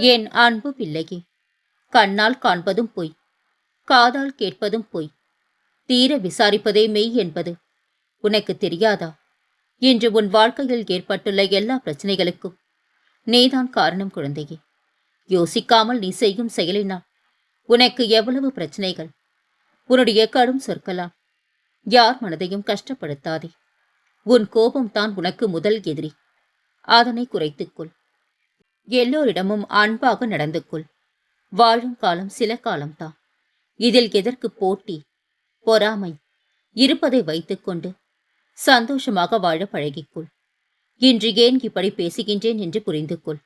என் அன்பு பிள்ளையே கண்ணால் காண்பதும் பொய் காதால் கேட்பதும் பொய். தீர விசாரிப்பதே மெய் என்பது. உனக்கு தெரியாதா? இன்று உன் வாழ்க்கையில் ஏற்பட்டுள்ள எல்லா பிரச்சனைகளுக்கும் நீதான் காரணம் குழந்தையே. யோசிக்காமல் நீ செய்யும் செயலினால் உனக்கு எவ்வளவு பிரச்சனைகள்? உன்னுடைய கடும் சொற்களால் யார் மனதையும் கஷ்டப்படுத்தாதே. உன் கோபம் தான் உனக்கு முதல் எதிரி. அதனை குறைத்துக்கொள் எல்லோரிடமும் அன்பாக நடந்து கொள். வாழும் காலம் சில காலம்தான். இதில் எதற்கு போட்டி? பொறாமை. இருப்பதை வைத்துக்கொண்டு சந்தோஷமாக வாழ பழகிக்கொள். இன்று ஏன் இப்படி பேசுகின்றேன் என்று புரிந்து கொள்.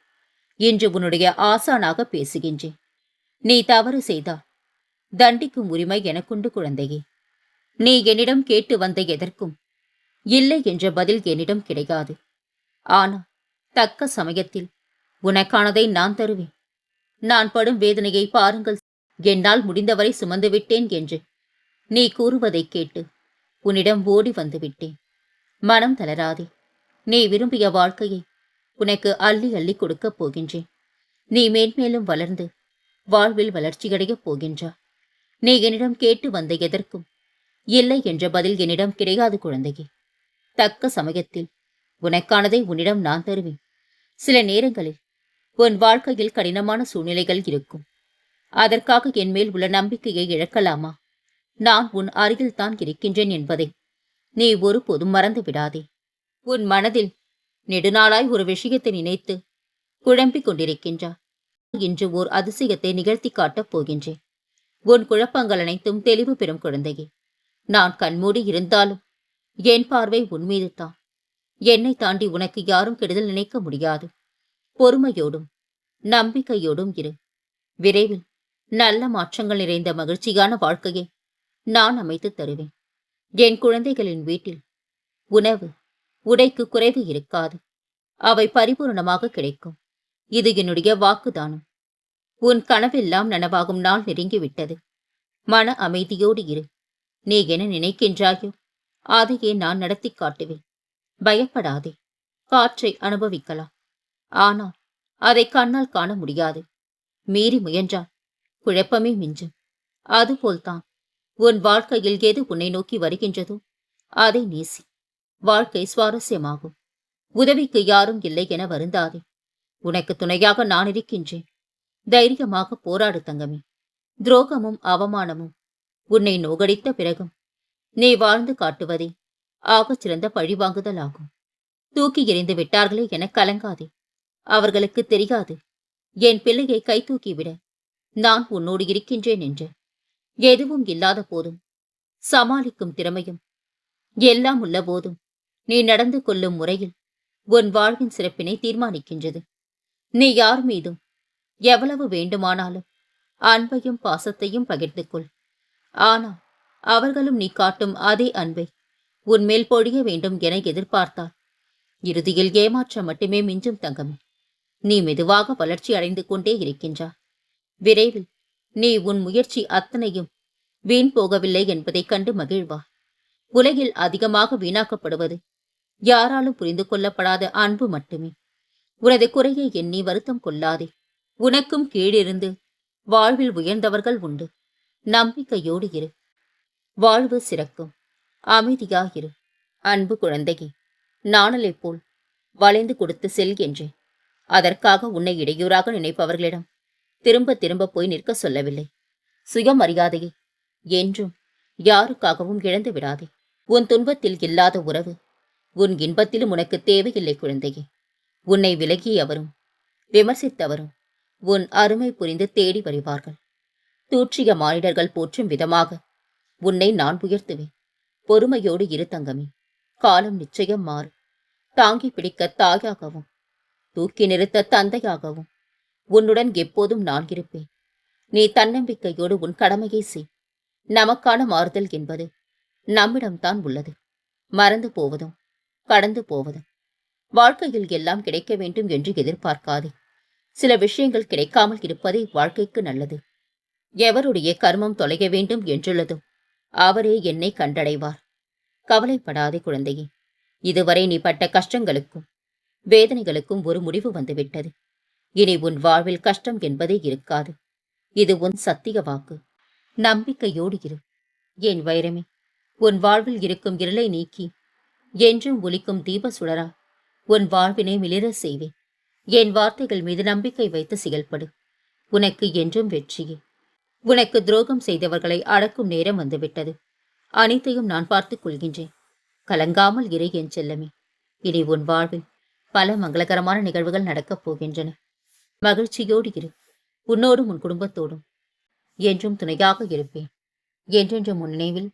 இன்று உன்னுடைய ஆசானாக பேசுகின்றேன். நீ தவறு செய்தால் தண்டிக்கும் உரிமை எனக்குண்டு குழந்தையே. நீ என்னிடம் கேட்டு வந்த எதற்கும் இல்லை என்ற பதில் என்னிடம் கிடைக்காது ஆனால் தக்க சமயத்தில் உனக்கானதை நான் தருவேன். நான் படும் வேதனையை பாருங்கள். என்னால் முடிந்தவரை சுமந்து விட்டேன் என்று. நீ கூறுவதைக் கேட்டு உன்னிடம் ஓடி வந்து விட்டேன் மனம் தளராதே. நீ விரும்பிய வாழ்க்கையை உனக்கு அள்ளி அள்ளி கொடுக்கப் போகின்றேன். நீ மேன்மேலும் வளர்ந்து வாழ்வில் வளர்ச்சியடையப் போகின்றா. நீ என்னிடம் கேட்டு வந்த எதற்கும் இல்லை என்ற பதில் என்னிடம் கிடையாது குழந்தையே. தக்க சமயத்தில் உனக்கானதை உன்னிடம் நான் தருவேன். சில நேரங்களில் உன் வாழ்க்கையில் கடினமான சூழ்நிலைகள் இருக்கும். அதற்காக என் மேல் உள்ள நம்பிக்கையை இழக்கலாமா? நான் உன் அருகில்தான் இருக்கின்றேன் என்பதை. நீ ஒருபோதும் மறந்து விடாதே. உன் மனதில் நெடுநாளாய் ஒரு விஷயத்தை நினைத்து குழம்பிக் கொண்டிருக்கின்றார் இன்று ஓர் அதிசயத்தை நிகழ்த்தி காட்டப் போகின்றேன். உன் குழப்பங்கள் அனைத்தும் தெளிவு பெறும் குழந்தையே. நான் கண்மூடி இருந்தாலும் என் பார்வை உன்மீது தான் என்னை தாண்டி உனக்கு யாரும் கெடுதல் நினைக்க முடியாது. பொறுமையோடும் நம்பிக்கையோடும் இரு. விரைவில் நல்ல மாற்றங்கள் நிறைந்த மகிழ்ச்சியான வாழ்க்கையை நான் அமைத்து தருவேன். என் குழந்தைகளின் வீட்டில் உணவு உடைக்கு குறைவு இருக்காது. அவை பரிபூர்ணமாக கிடைக்கும். இது என்னுடைய வாக்குதானம். உன் கனவெல்லாம் நனவாகும் நாள் நெருங்கிவிட்டது. மன அமைதியோடு இரு. நீ என்ன நினைக்கின்றாயோ அதையே நான் நடத்தி காட்டுவேன். பயப்படாதே. காற்றை அனுபவிக்கலாம். ஆனால் அதை கண்ணால் காண முடியாது. மீறி முயன்றால் குழப்பமே மிஞ்சும். அதுபோல்தான். உன் வாழ்க்கையில் எது உன்னை நோக்கி வருகின்றதோ அதை நேசி. வாழ்க்கை சுவாரஸ்யமாகும். உதவிக்கு யாரும் இல்லை என வருந்தாதே. உனக்கு துணையாக நான் இருக்கின்றேன். தைரியமாக போராடு தங்கமே. துரோகமும் அவமானமும் உன்னை நோகடித்த பிறகும் நீ வாழ்ந்து காட்டுவதே ஆகச் சிறந்த பழிவாங்குதல் ஆகும் தூக்கி எறிந்து விட்டார்களே என கலங்காதே. அவர்களுக்கு தெரியாது. என் பிள்ளையை கை தூக்கிவிட நான் உன்னோடு இருக்கின்றேன் என்று. எதுவும் இல்லாத போதும் சமாளிக்கும் திறமையும் எல்லாம் உள்ள போதும் நீ நடந்து கொள்ளும் முறையில் உன் வாழ்வின் சிறப்பினை தீர்மானிக்கின்றது. நீ யார் மீதும் எவ்வளவு வேண்டுமானாலும் அன்பையும் பாசத்தையும் பகிர்ந்து கொள் ஆனால் அவர்களும் நீ காட்டும் அதே அன்பை உன்மேல் பொழிய வேண்டும் என எதிர்பார்த்தார் இறுதியில் ஏமாற்றம் மட்டுமே மிஞ்சும் தங்கமே. நீ மெதுவாக வளர்ச்சி அடைந்து கொண்டே இருக்கின்றாய். விரைவில் நீ உன் முயற்சி அத்தனையும் வீண் போகவில்லை என்பதைக் கண்டு மகிழ்வா உலகில் அதிகமாக வீணாக்கப்படுவது யாராலும் புரிந்து கொள்ளப்படாத அன்பு மட்டுமே. உனது குறையை எண்ணி வருத்தம் கொள்ளாதே. உனக்கும் கீழிருந்து வாழ்வில் உயர்ந்தவர்கள் உண்டு. நம்பிக்கையோடு இரு. வாழ்வு சிறக்கும். அமைதியாயிரு. அன்பு குழந்தையே நாணலை போல் வளைந்து கொடுத்து செல்கின்றேன். அதற்காக உன்னை இடையூறாக நினைப்பவர்களிடம் திரும்ப திரும்ப போய் நிற்க சொல்லவில்லை. சுயமரியாதையை என்றும் யாருக்காகவும் இழந்து விடாதே. உன் துன்பத்தில் இல்லாத உறவு உன் இன்பத்திலும் உனக்கு தேவையில்லை குழந்தையே. உன்னை விலகியவரும் விமர்சித்தவரும் உன் அருமை புரிந்து தேடி வருவார்கள். தூற்றிய மானிடர்கள் போற்றும் விதமாக உன்னை நான் உயர்த்துவேன். பொறுமையோடு இரு தங்கமே காலம் நிச்சயம் மாறும். தாங்கி பிடிக்க தாயாகவும் தூக்கி நிறுத்த தந்தையாகவும் உன்னுடன் எப்போதும் நான் இருப்பேன். நீ தன்னம்பிக்கையோடு உன் கடமையை செய். நமக்கான மாறுதல் என்பது நம்மிடம்தான் உள்ளது. மறந்து போவதும் கடந்து போவதும் வாழ்க்கையில் எல்லாம் கிடைக்க வேண்டும் என்று எதிர்பார்க்காதே. சில விஷயங்கள் கிடைக்காமல் இருப்பதே வாழ்க்கைக்கு நல்லது. எவருடைய கர்மம் தொலைய வேண்டும் என்றுள்ளதும் அவரே என்னை கண்டடைவார். கவலைப்படாதே குழந்தையே இதுவரை நீ பட்ட கஷ்டங்களுக்கும் வேதனைகளுக்கும் ஒரு முடிவு வந்துவிட்டது. இனி உன் வாழ்வில் கஷ்டம் என்பதே இருக்காது. இது உன் சத்திய வாக்கு. நம்பிக்கையோடு இரு. என் வைரமே உன் வாழ்வில் இருக்கும் இருளை நீக்கி என்றும் ஒலிக்கும் தீப சுடரா உன் வாழ்வினை மிளிரச் செய்வேன் என் வார்த்தைகள் மீது நம்பிக்கை வைத்து செயல்படு உனக்கு என்றும் வெற்றியே. உனக்கு துரோகம் செய்தவர்களை அடக்கும் நேரம் வந்துவிட்டது. அனைத்தையும் நான் பார்த்துக் கொள்கின்றேன். கலங்காமல் இரு என் செல்லமே. இனி உன் வாழ்வில் பல மங்களகரமான நிகழ்வுகள் நடக்கப் போகின்றன. மகிழ்ச்சியோடு இரு. உன்னோடும் உன் குடும்பத்தோடும். என்றும் துணையாக இருப்பேன். என்றென்றும் உன் நினைவில்